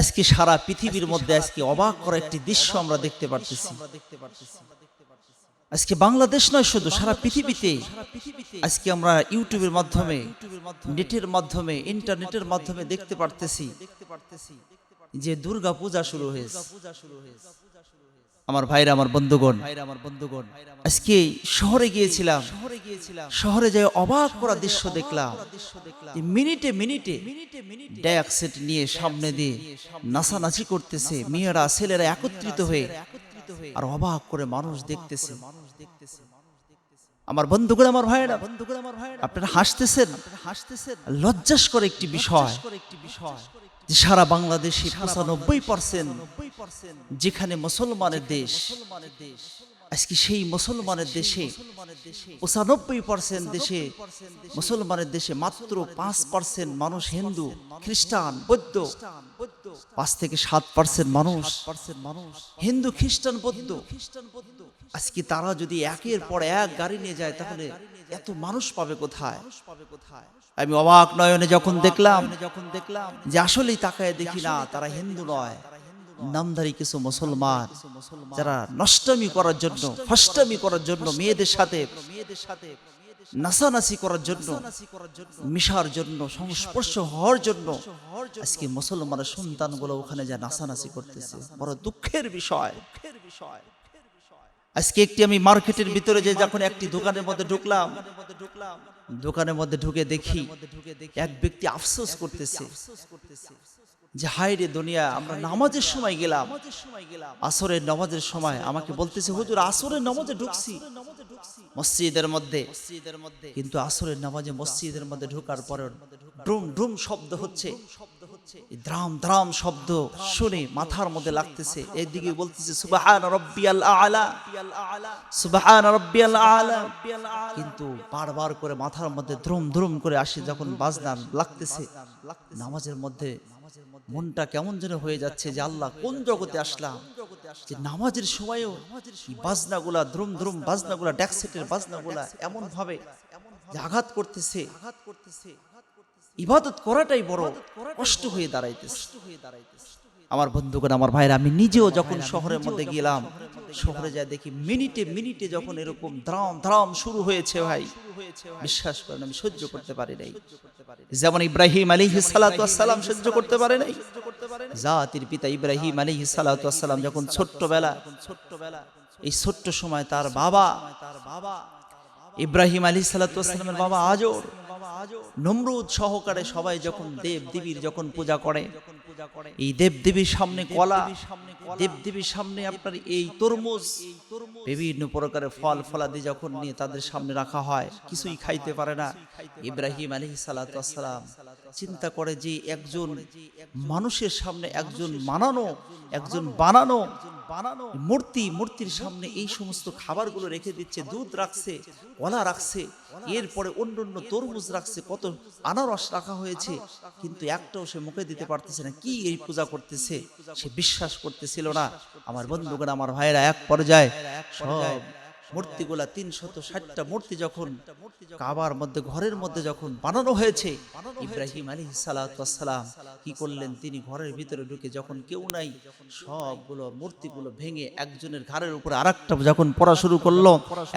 আজকে সারা পৃথিবীর মধ্যে আজকে অবাক করা একটি দৃশ্য আমরা দেখতে পারতেছি। আজকে বাংলাদেশ নয় শুধু সারা পৃথিবীতে আজকে আমরা ইউটিউবের মাধ্যমে নেটের মাধ্যমে ইন্টারনেটের মাধ্যমে দেখতে পারতেছি যে দুর্গা পূজা শুরু হয়েছে। আমার ভাইরা, আমার বন্ধুগণ, আজকে শহরে গিয়েছিলাম। শহরে গিয়েছিলাম শহরে যাই অবাক করা দৃশ্য দেখলাম। মিনিটে মিনিটে ড্যাক সেট নিয়ে সামনে দিয়ে নাচানাচি করতেছে। মেয়েরা, ছেলেরা একত্রিত হয়ে আর অবাক করে মানুষ দেখতেছে। মানুষ দেখতেছে আমার বন্ধুগুলো আমার ভাইয়েরা বন্ধুগণ, আমার ভাইয়েরা, আপনারা হাসতেছেন হাসতেছেন লজ্জাস্কর একটি বিষয় একটি বিষয়। সারা বাংলাদেশে পঁচানব্বই পার্সেন্ট যেখানে মুসলমানের দেশ। আজকে সেই মুসলমানের দেশে পঁচানব্বই পার্সেন্ট দেশে মুসলমানের দেশে মাত্র পাঁচ পার্সেন্ট মানুষ হিন্দু খ্রিস্টান বৌদ্ধ। পাঁচ থেকে সাত পার্সেন্ট মানুষ হিন্দু খ্রিস্টান বৌদ্ধ। আজকে তারা যদি একের পর এক গাড়ি নিয়ে যায় তাহলে এত মানুষ পাবে কোথায়? আমি অবাক নয়নে যখন দেখলাম যখন দেখলাম যে আসলেই তাকায় দেখি না তারা হিন্দু নয়। নামধারী কিছু মুসলমান যারা নষ্টমী করার জন্য ফষ্টমী করার জন্য মেয়েদের সাথে মেয়েদের সাথে নাসানাসি করার জন্য মিশার জন্য সংস্পর্শ হওয়ার জন্য আজকে মুসলমানের সন্তানগুলো ওখানে যা নাসানাসি করতেছে বড় দুঃখের বিষয়। দুঃখের বিষয়। আজকে একটি আমি মার্কেটের ভিতরে যে যখন একটি দোকানের মধ্যে ঢুকলাম, দোকানের মধ্যে ঢুকে দেখি এক ব্যক্তি আফসোস করতেছে যে হাই রে দুনিয়া, আমরা নামাজের সময় গেলাম। আসরের নামাজের সময় আমাকে বলতেছে, হুজুর, আসরের নামাজে ঢুকছি। মসজিদের মধ্যে। কিন্তু আসরের নামাজে মসজিদের মধ্যে ঢোকার পরে ড্রুম ড্রুম শব্দ হচ্ছে। দ্রাম দ্রাম শব্দ শুনে মাথার মধ্যে লাগতেছে। বলতেছে, সুবাহান রব্বিয়াল আলা। সুবাহান রব্বিয়াল আলা। কিন্তু বারবার করে মাথার মধ্যে দ্রুম দ্রুম করে আসে যখন বাজনা লাগতেছে। নামাজের মধ্যে মনটা কেমন যেন হয়ে যাচ্ছে যে আল্লাহ, কোন জগতে আসলাম? যে নামাজের সময়ও বাজনাগুলা, দ্রুম দ্রুম বাজনাগুলা ড্যাকসেটের বাজনাগুলা এমন ভাবে আঘাত করতেছে আঘাত করতেছে। ইবাদত করাটাই বড় কষ্ট হয়ে দাঁড়াইতেছে। আমার বন্ধুগণ আমার ভাইরা আমি নিজেও যখন শহরের মধ্যে গেলাম শহরে যা দেখি মিনিটে মিনিটে যখন এরকম ধ্রাম ধ্রাম শুরু হয়েছে ভাই বিশ্বাস করেন আমি সহ্য করতে পারি নাই। যেমন ইব্রাহিম আলী সালাম সহ্য করতে পারে নাই। জাতির পিতা ইব্রাহিম আলী সালাম যখন ছোট্টবেলা ছোট্টবেলা এই ছোট্ট সময় তার বাবা তার বাবা ইব্রাহিম আলী সালাতামের বাবা আজর নমরুদ সহকারে সবাই যখন দেব দেবীর যখন পূজা করে, এই দেব দেবীর সামনে কলা দেব দেবীর সামনে আপনার এই তরমুজ, বিভিন্ন প্রকারের ফল ফলাদি যখন নিয়ে তাদের সামনে রাখা হয়, কিছুই খাইতে পারে না। ইব্রাহিম আলী সালাতাম চিন্তা করে যে একজন মানুষের সামনে একজন মানানো একজন বানানো বানানো। মূর্তি মূর্তির সামনে এই সমস্ত খাবারগুলো রেখে দিচ্ছে দুধ রাখছে কলা রাখছে এরপরে অন্য অন্য তরমুজ রাখছে কত আনারস রাখা হয়েছে কিন্তু একটাও সে মুখে দিতে পারতেছে না। কি এই পূজা করতেছে? সে বিশ্বাস করতেছিল না। আমার বন্ধুগণ আমার ভাইয়েরা এক পর্যায়ে সব মূর্তিগুলা তিনশত ষাটটা মূর্তি যখন কাবার মধ্যে, ঘরের মধ্যে যখন বানানো হয়েছে, ইব্রাহিম আলী সালাম কি করলেন? তিনি ঘরের ভিতরে ঢুকে যখন কেউ নাই, সবগুলো মূর্তিগুলো ভেঙে একজনের ঘাড়ের উপরে আরেকটা যখন পড়া শুরু করল,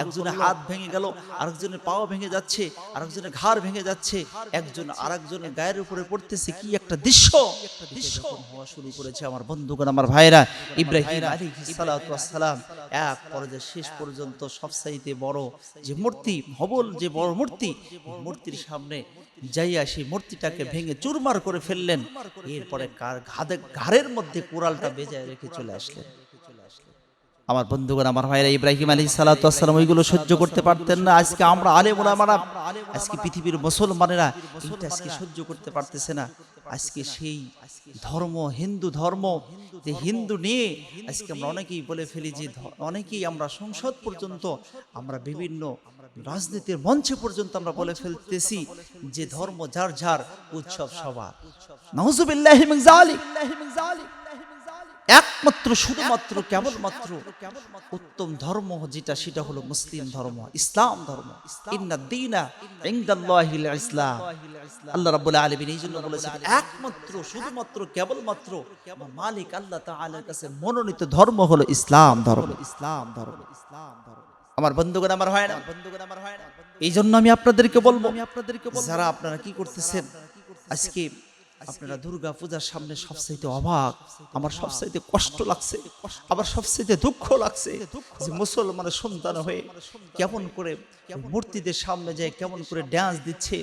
একজনের হাত ভেঙে গেল, আরেকজনের পাও ভেঙে যাচ্ছে, আরেকজনের ঘাড় ভেঙে যাচ্ছে, একজন আরেকজনের গায়ের উপরে পড়তেছে, কি একটা দৃশ্য? দৃশ্য হওয়া শুরু করেছে আমার বন্ধুগণ, আমার ভাইরা ইব্রাহিম আলী সালাম এক পর্যায়ে শেষ পর্যন্ত সবসাইতে বড় যে মূর্তি, হবল যে বড় মূর্তি মূর্তির সামনে যাইয়া সেই মূর্তিটাকে ভেঙে চুরমার করে ফেললেন। এরপরে কার ঘাড়ের মধ্যে কুড়ালটা বেজায় রেখে চলে আসলেন। আমার বন্ধুগণ, আমার ভাইরা ইব্রাহিম আলী সালাতাম ওইগুলো সহ্য করতে পারতেন না। আজকে আমরা আলে মোলামারা আজকে পৃথিবীর মুসলমানেরা এটা আজকে সহ্য করতে পারতেছে না। আজকে সেই ধর্ম, হিন্দু ধর্ম, যে হিন্দু নিয়ে আজকে আমরা অনেকেই বলে ফেলি যে অনেকেই আমরা সংসদ পর্যন্ত, আমরা বিভিন্ন রাজনীতির মঞ্চে পর্যন্ত আমরা বলে ফেলতেছি যে ধর্ম যার যার, উৎসব সবার। নজুবিল্লাহ একমাত্র শুধুমাত্র কেবলমাত্র উত্তম ধর্ম যেটা সেটা হলো মুসলিম ধর্ম ইসলাম ধর্ম। ইসলাম। আল্লাহ রাব্বুল আলামিন এই জন্য বলেছেন একমাত্র শুধুমাত্র কেবলমাত্র মালিক আল্লাহ তাআলার কাছে মনোনীত ধর্ম হলো ইসলাম ধর্ম। ইসলাম ধর্ম ইসলাম ধর্ম আমার বন্ধুগণ আমার হয় না বন্ধুগণ আমার হয় না এই জন্য আমি আপনাদেরকে বলব আমি আপনাদেরকে যারা আপনারা কি করতেছেন আজকে আপনারা দুর্গা পূজার সামনে সবচাইতে অবাক। আমার সবচাইতে কষ্ট লাগছে আবার সবচাইতে দুঃখ লাগছে যে মুসলমানের সন্তান হয়ে কেমন করে মূর্তিদের সামনে যায়, কেমন করে ড্যান্স দিচ্ছে,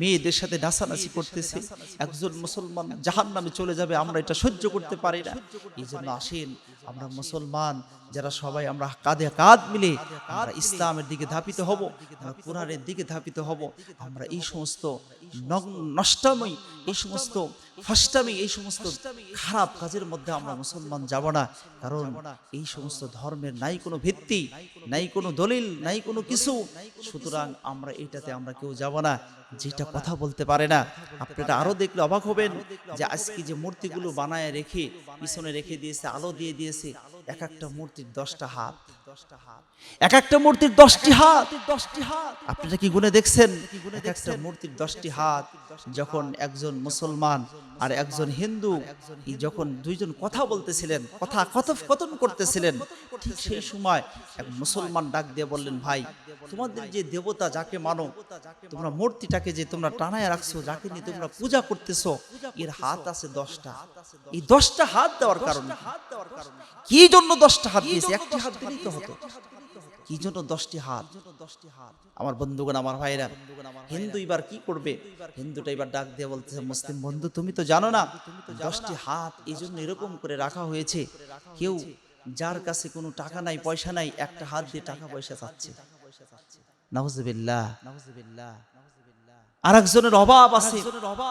মেয়েদের সাথে নাচানাচি করতেছে, একজন মুসলমান জাহান নামে চলে যাবে, আমরা এটা সহ্য করতে পারি না। এই জন্য আসেন আমরা মুসলমান যারা সবাই আমরা কাঁধে কাঁধ মিলে আমরা ইসলামের দিকে ধাপিত হব আমরা কোরআনের দিকে ধাপিত হব আমরা এই সমস্ত নষ্টাময় এই সমস্ত ফাস্টামি এই সমস্ত খারাপ কাজের মধ্যে আমরা মুসলমান যাব না। কারণ এই সমস্ত ধর্মের নাই কোনো ভিত্তি, নাই কোনো দলিল, নাই কোনো কিছু। সুতরাং আমরা এটাতে আমরা কেউ যাব না, যেটা কথা বলতে পারে না। আপনারা আরও দেখলে অবাক হবেন যে আজকে যে মূর্তিগুলো বানায় রেখে, পিছনে রেখে দিয়েছে, আলো দিয়ে দিয়েছে, এক একটা মূর্তির দশটা হাত। এক একটা মূর্তির দশটি হাত দশটি হাত। আপনারা কি গুনে দেখছেন? এক একটা মূর্তির দশটি হাত। যখন একজন মুসলমান আর একজন হিন্দু যখন দুইজন কথা বলতেছিলেন কথা কথোপকথন করতেছিলেন ঠিক সেই সময় এক মুসলমান ডাক দিয়ে বললেন ভাই তোমাদের যে দেবতা যাকে মানো তোমরা মূর্তিটাকে যে তোমরা টানায় রাখছো যাকে নিয়ে তোমরা পূজা করতেছো এর হাত আছে দশটা। এই দশটা হাত দেওয়ার কারণে কি জন্য দশটা হাত দিয়েছে? একটি হাত দিলেই তো হতো কি জন্য দশটি হাত আমার বন্ধুগণ, আমার ভাইরা, হিন্দু এবার কি করবে? হিন্দুটা এবার ডাক দিয়ে বলতেছে, মুসলিম বন্ধু, তুমি তো জানো না, দশটি হাত এই জন্য এরকম করে রাখা হয়েছে। কেউ যার কাছে কোনো টাকা নাই, পয়সা নাই, একটা হাত দিয়ে টাকা পয়সা চাচ্ছে। নাউজুবিল্লাহ। নাউজুবিল্লাহ আর একজনের অভাব আছে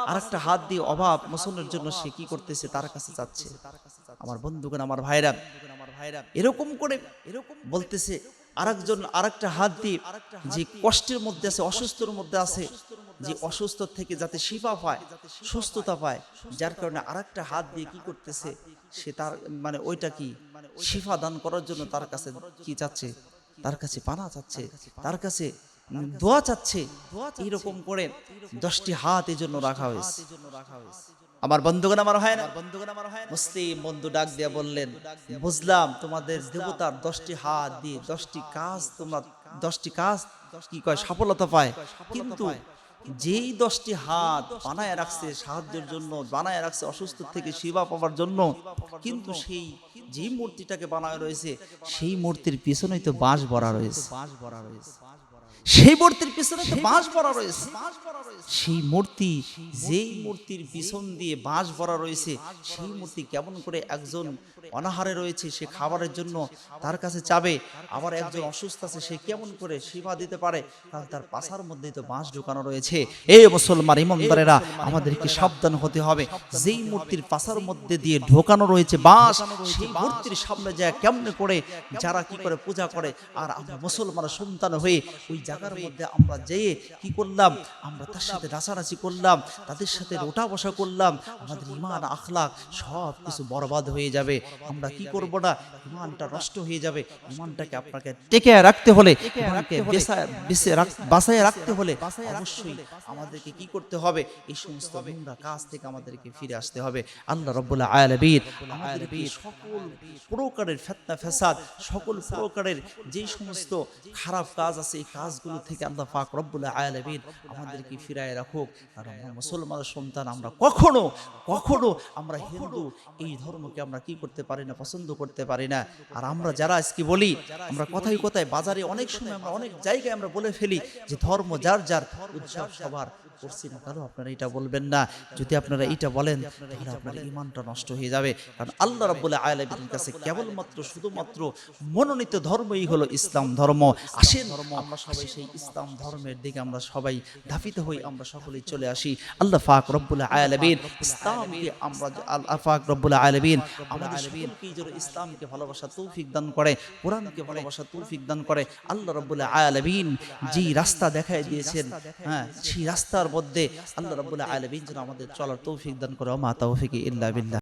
আর একটা হাত দিয়ে অভাব মোচনের জন্য সে কি করতেছে, তার কাছে যাচ্ছে আমার বন্ধুগণ, আমার ভাইরা, এরকম করে এরকম বলতেছে আরেকজন, আরেকটা হাত দিয়ে যে কষ্টের মধ্যে আছে, অসুস্থর মধ্যে আছে, যে অসুস্থ থেকে যাতে শিফা পায়, সুস্থতা পায়, যার কারণে আরেকটা হাত দিয়ে কি করতেছে, সে তার মানে ওইটা কি, শিফা দান করার জন্য তার কাছে কি চাচ্ছে? তার কাছে পানা চাচ্ছে, তার কাছে দোয়া চাচ্ছে এইরকম করে দশটি হাত এই জন্য রাখা হয়েছে। আমার বন্ধুগণ আমার হয় না। বন্ধুগণ আমার হয় মুসলিম বন্ধু ডাক দিয়া বললেন, বুঝলাম তোমাদের দেবতার দশটি হাত দিয়ে দশটি কাজ তোমরা, দশটি কাজ কি কয় সফলতা পায়। কিন্তু যেই দশটি হাত বানায় রাখছে সাহায্যের জন্য, বানায় রাখছে অসুস্থ থেকে সেবা পাওয়ার জন্য, কিন্তু সেই যে মূর্তিটাকে বানায় রয়েছে, সেই মূর্তির পিছনেই তো বাঁশ ভরা রয়েছে বাঁশ ভরা রয়েছে। সেই মূর্তির পিছনে তো বাঁশ ভরা রয়েছে। সেই মূর্তি যেই মূর্তির পিছন দিয়ে বাঁশ ভরা রয়েছে সেই মূর্তি কেমন করে একজন অনাহারে রয়েছে সে খাবারের জন্য তার কাছে চাবে আবার একজন অসুস্থ আছে সে কেমন করে সেবা দিতে পারে? কারণ তার পাশার মধ্যেই তো বাঁশ ঢোকানো রয়েছে। এই মুসলমান ইমানদারেরা আমাদেরকে সাবধান হতে হবে যেই মূর্তির পাশার মধ্যে দিয়ে ঢোকানো রয়েছে। বাঁশ সেই মূর্তির সামনে যায় কেমনে করে যারা কি করে পূজা করে আর আমরা মুসলমানের সন্তান হয়ে ওই জায়গার মধ্যে আমরা যেয়ে কি করলাম? আমরা তার সাথে নাচানাচি করলাম তাদের সাথে ওঠা বসা করলাম। আমাদের ইমান আখলাক সব কিছু বরবাদ হয়ে যাবে। আমরা কি করব না? ইমানটা নষ্ট হয়ে যাবে। ইমানটাকে আপনাকে টেকে রাখতে হলে ইমানকে বেসায়- রাখতে হলে অবশ্যই আমাদেরকে কি করতে হবে? এই সমস্ত নোংরা কাজ থেকে আমাদেরকে ফিরে আসতে হবে। আল্লাহ রব্বুল্লাহ আয়ালবীর আমাদেরকে সকল প্রকারের ফেতনা ফেসাদ সকল প্রকারের যেই সমস্ত খারাপ কাজ আছে এই কাজগুলো থেকে আল্লাহ পাক রব্বুল্লাহ আয়ালবীর আমাদেরকে ফিরায় রাখুক। আর আমরা মুসলমানের সন্তান, আমরা কখনো কখনো আমরা হিন্দু, এই ধর্মকে আমরা কি করতে পারি না, পছন্দ করতে পারি না। আর আমরা যারা আজকে বলি, আমরা কথাই কথায় বাজারে অনেক সময় আমরা অনেক জায়গায় আমরা বলে ফেলি যে ধর্ম যার যার, উৎসব সবার করছি না। কেন আপনারা এটা বলবেন না? যদি আপনারা এটা বলেন, তাহলে আপনার ইমানটা নষ্ট হয়ে যাবে। কারণ আল্লাহ রাব্বুল আলামিনের কাছে কেবলমাত্র, শুধুমাত্র মনোনীত ধর্মই হলো ইসলাম ধর্ম। আসেন, আমরা সবাই সেই ইসলাম ধর্মের দিকে আমরা সবাই ধাপিত হই, আমরা সকলেই চলে আসি। আল্লাহ ফাক রব্বুল আলামিন, ইসলামকে আমরা আল্লাহ পাক রব্বুল আলামিন, আমাদের সকলকেই যেন ইসলামকে ভালোবাসা তৌফিক দান করে, কোরআনকে ভালোবাসা তৌফিক দান করে, আল্লাহ রব্বুল আলামিন যে রাস্তা দেখায় দিয়েছেন হ্যাঁ সেই রাস্তার মধ্যে আল্লাহ রব্বুল আলামিন যেন আমাদের চলার তৌফিক দান করে মা তৌফিক ইল্লা বিল্লাহ।